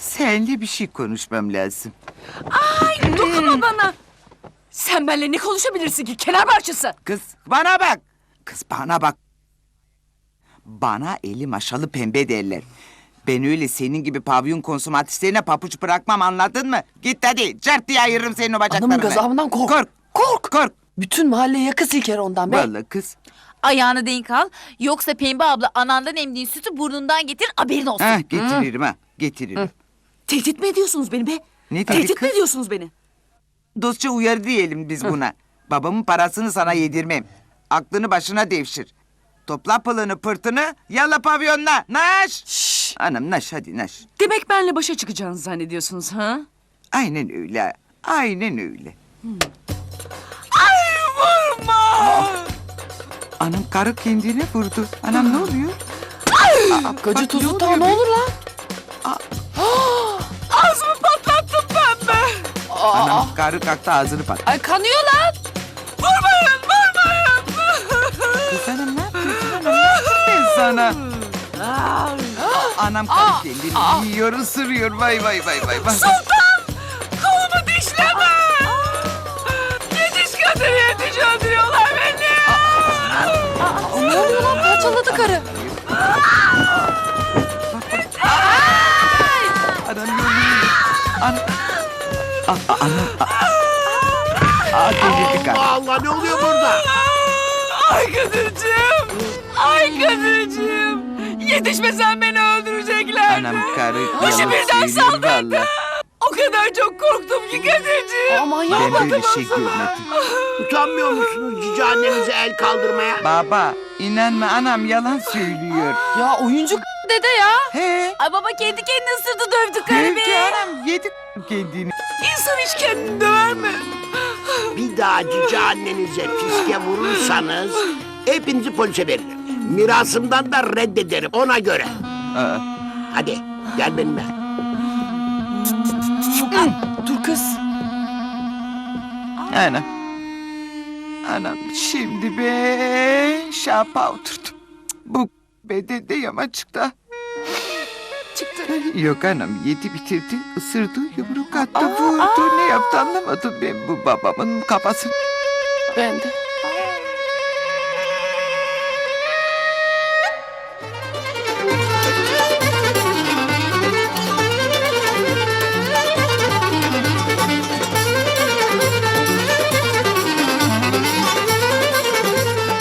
Seninle bir şey konuşmam lazım. Dokunma bana. Sen benimle ne konuşabilirsin ki kenar parçası? Kız bana bak. Kız bana bak. Bana eli maşalı pembe derler. Ben öyle senin gibi pavyon konsumatistlerine papuç bırakmam anladın mı? Git hadi cart diye ayırırım senin o bacaklarını. Anamın gazabından kork. Kork. Kork. Kork. Bütün mahalle yakı silker ondan be. Vallahi kız. Ayağını denk al. Yoksa Pembe abla anandan emdiğin sütü burnundan getir haberin olsun. Ha getiririm ha getiririm. Tehdit mi ediyorsunuz beni be? Ne dedik Tehdit mi kız? ediyorsunuz beni? Dostça uyarı diyelim biz buna. Babamın parasını sana yedirmem. Aklını başına devşir. Topla pılını pırtını yalla pavyonla. Naş. Şşş. Anam naş hadi naş. Demek benimle başa çıkacağınızı zannediyorsunuz ha? Aynen öyle. Aynen öyle. Ay vurma! Anam karı kendine vurdu. Anam ne oluyor? Gacı Bak, tuzu ne tam ne olur lan? Pembe. Aa, Anam karı kalktı ağzını pat. ay kanıyor lan. Vurmayın vurmayın. Kız anam ne yapıyorsun? Ne yaptım ben sana? Anam karı kendini yiyor ısırıyor. Vay vay vay vay. vay. Sultan! Kolumu dişleme! Yetiş kadın yetiş öldürüyorlar beni! Aa, ne oluyor lan? Parçaladı karı. Anam yolunu Anam. Allah Allah ne oluyor burada? Ay Kadir'cim! Ay Kadir'cim! Yetişmesen beni öldürecekler. Anam karı Başı yalan birden söylüyor valla. O kadar çok korktum ki Kadir'cim. Aman ya. Ben böyle şey görmedim. Utanmıyor musunuz cici annenize el kaldırmaya? Baba inanma anam yalan söylüyor. Ya oyuncu dede ya. He. Ay baba kendi kendine ısırdı dövdü Dövdü be. anam yedi kendini. İnsan hiç kendini döver mi? Bir daha cici annenize fiske vurursanız hepinizi polise veririm. Mirasımdan da reddederim ona göre. Aa, Hadi gel benimle. Dur kız. anam. Anam şimdi ben şapa oturdum. Bu bedende yamaçıkta. Çıktı. Yok anam yedi bitirdi ısırdı yumruk attı vurdu ne yaptı anlamadım ben bu babamın kafasını. Ben de.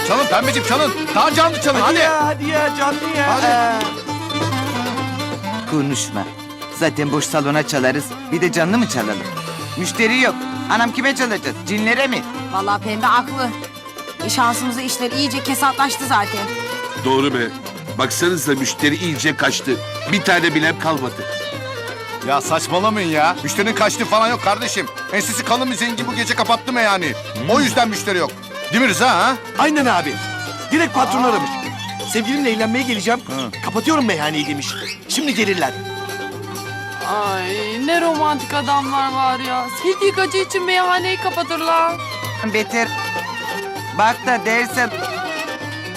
Çalın pembeciğim çalın. Daha canlı çalın hadi. hadi ya canlı ya. Hadi. Konuşma. Zaten boş salona çalarız. Bir de canlı mı çalalım? Müşteri yok. Anam kime çalacağız? Cinlere mi? Vallahi pembe haklı. E şansımıza işler iyice kesatlaştı zaten. Doğru be. Baksanıza müşteri iyice kaçtı. Bir tane bile kalmadı. Ya saçmalamayın ya. Müşterinin kaçtığı falan yok kardeşim. Ensesi kalın bir zengin bu gece kapattı mı yani? O yüzden müşteri yok. Değil mi Rıza ha? Aynen abi. Direkt patron aramış. Sevgilimle eğlenmeye geleceğim. Kapatıyorum meyhaneyi demiş. Şimdi gelirler. Ay ne romantik adamlar var ya. Sevdiği gacı için meyhaneyi kapatırlar. Beter. Bak da dersen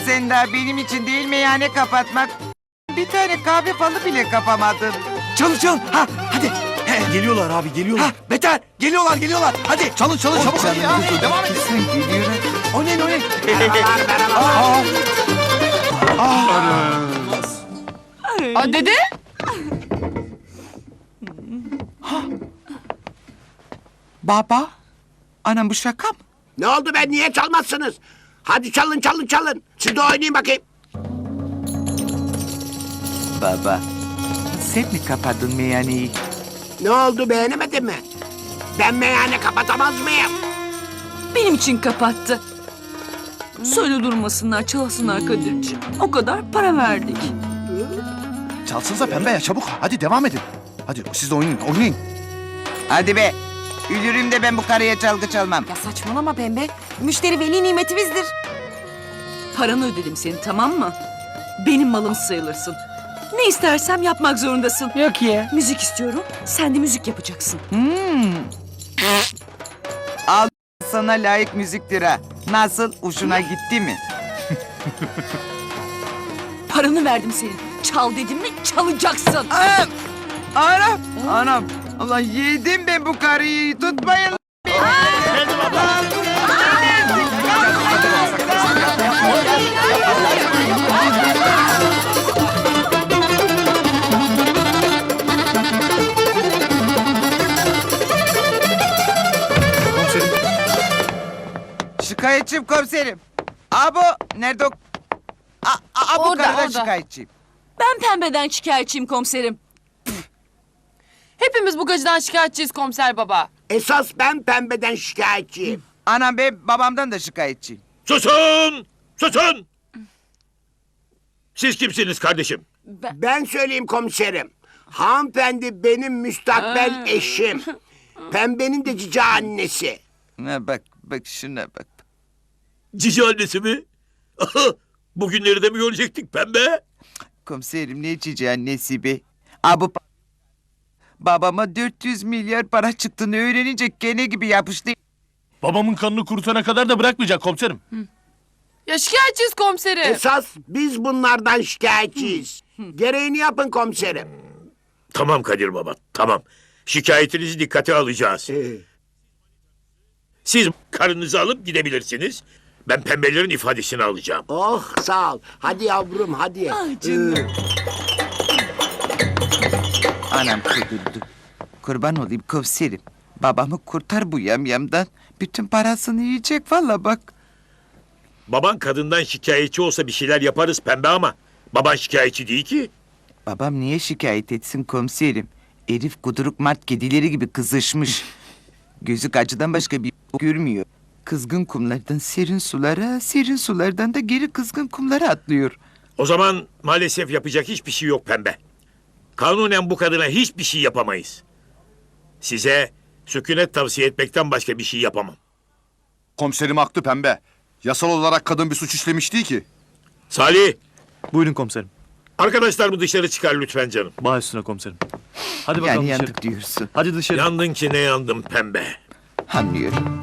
sen daha benim için değil meyhane kapatmak. Bir tane kahve falı bile kapamadın. Çalın çalın. Ha hadi. He, geliyorlar abi geliyorlar. Ha beter. Geliyorlar geliyorlar. Hadi. Çalın çalın çabuk hadi ya. Devam edin. Kesin geliyor. Oynayın oynayın. Aa, dede? Baba. Anam bu şaka mı? Ne oldu ben niye çalmazsınız? Hadi çalın çalın çalın. Siz de oynayın bakayım. Baba. Sen mi kapadın meyhaneyi? Ne oldu beğenemedin mi? Ben meyhane kapatamaz mıyım? Benim için kapattı. Söyle durmasınlar, çalsınlar Kadir'ciğim. O kadar para verdik. Çalsanıza pembe ya çabuk. Hadi devam edin. Hadi siz de oynayın oynayın. Hadi be. Ölürüm de ben bu karıya çalgı çalmam. Ya saçmalama pembe. Müşteri veli nimetimizdir. Paranı ödedim senin tamam mı? Benim malım sayılırsın. Ne istersem yapmak zorundasın. Yok ya. Müzik istiyorum, sen de müzik yapacaksın. Hmm. Al sana layık müziktir ha. Nasıl? Uşuna gitti mi? Paranı verdim senin. Çal dedim mi çalacaksın. Anam, anam. Allah yedim ben bu karıyı. Tutmayın. Şikayetçiyim komiserim. Abo nerede o? A, a, bu Orada, karıdan orada. şikayetçiyim. Ben pembeden şikayetçiyim komiserim. Hepimiz bu gacıdan şikayetçiyiz komiser baba. Esas ben pembeden şikayetçiyim. Anam ben babamdan da şikayetçiyim. Susun! Susun! Siz kimsiniz kardeşim? Ben söyleyeyim komiserim. Hanımefendi benim müstakbel eşim. Pembenin de cici annesi. Ha, bak bak şuna bak. Cici annesi mi? Bugünleri de mi görecektik pembe? Komiserim ne cici annesi be. Abu pa- Babama 400 milyar para çıktığını öğrenince gene gibi yapıştı. Babamın kanını kurutana kadar da bırakmayacak komiserim. Ya şikayetçiyiz komiserim. Esas biz bunlardan şikayetçiyiz. Gereğini yapın komiserim. Tamam Kadir Baba, tamam. Şikayetinizi dikkate alacağız. Ee, Siz karınızı alıp gidebilirsiniz. Ben pembelerin ifadesini alacağım. Oh sağ ol. Hadi yavrum hadi. Ee, Anam kudurdu. Kurban olayım komiserim. Babamı kurtar bu yamyamdan. Bütün parasını yiyecek valla bak. Baban kadından şikayetçi olsa bir şeyler yaparız pembe ama... ...baban şikayetçi değil ki. Babam niye şikayet etsin komiserim? Elif kuduruk mart kedileri gibi kızışmış. Gözü acıdan başka bir görmüyor. Kızgın kumlardan serin sulara, serin sulardan da geri kızgın kumlara atlıyor. O zaman maalesef yapacak hiçbir şey yok pembe. Kanunen bu kadına hiçbir şey yapamayız. Size sükunet tavsiye etmekten başka bir şey yapamam. Komiserim haklı pembe. Yasal olarak kadın bir suç işlemiş değil ki. Salih, Buyurun komiserim. arkadaşlar bu dışarı çıkar lütfen canım. Bağ üstüne komiserim. Hadi bakalım Yani dışarı. yandık diyorsun. Hadi dışarı. Yandın ki ne yandım pembe. Anlıyorum.